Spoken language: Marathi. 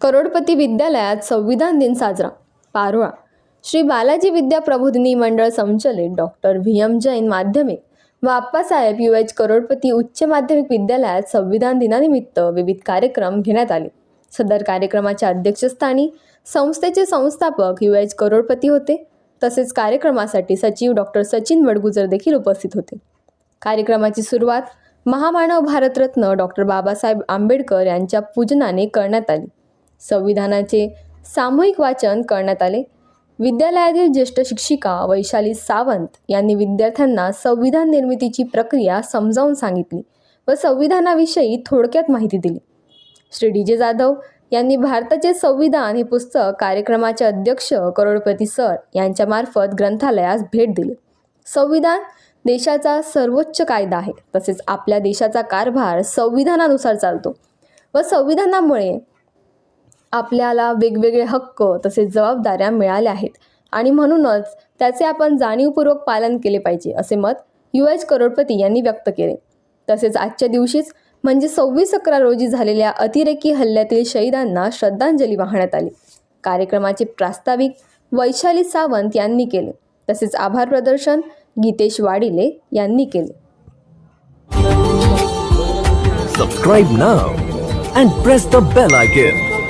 करोडपती विद्यालयात संविधान दिन साजरा. पारोळा श्री बालाजी विद्या प्रबोधिनी मंडळ संचलित डॉक्टर व्ही. एम. जैन माध्यमिक व आप्पासाहेब यू. एच. करोडपती उच्च माध्यमिक विद्यालयात संविधान दिनानिमित्त विविध कार्यक्रम घेण्यात आले. सदर कार्यक्रमाच्या अध्यक्षस्थानी संस्थेचे संस्थापक यू. एच. करोडपती होते. तसेच कार्यक्रमासाठी सचिव डॉक्टर सचिन वडगुजर देखील उपस्थित होते. कार्यक्रमाची सुरुवात महामानव भारतरत्न डॉक्टर बाबासाहेब आंबेडकर यांच्या पूजनाने करण्यात आली. संविधानाचे सामूहिक वाचन करण्यात आले. विद्यालयातील ज्येष्ठ शिक्षिका वैशाली सावंत यांनी विद्यार्थ्यांना संविधान निर्मितीची प्रक्रिया समजावून सांगितली व संविधानाविषयी थोडक्यात माहिती दिली. श्री डी जे जाधव यांनी भारताचे संविधान हे पुस्तक कार्यक्रमाचे अध्यक्ष करोडपती सर यांच्यामार्फत ग्रंथालयास भेट दिली. संविधान देशाचा सर्वोच्च कायदा आहे. तसेच आपल्या देशाचा कारभार संविधानानुसार चालतो व संविधानामुळे आपल्याला वेगवेगळे हक्क तसेच जबाबदाऱ्या मिळाल्या आहेत. आणि म्हणूनच त्याचे आपण जाणीवपूर्वक पालन केले पाहिजे असे मत यू. एच. करोडपती यांनी व्यक्त केले. तसेच आजच्या दिवशीच म्हणजे सव्वीस अकरा रोजी झालेल्या अतिरेकी हल्ल्यातील शहीदांना श्रद्धांजली वाहण्यात आली. कार्यक्रमाचे प्रास्ताविक वैशाली सावंत यांनी केले. तसेच आभार प्रदर्शन गीतेश वाडिले यांनी केले. Subscribe now and press the bell icon.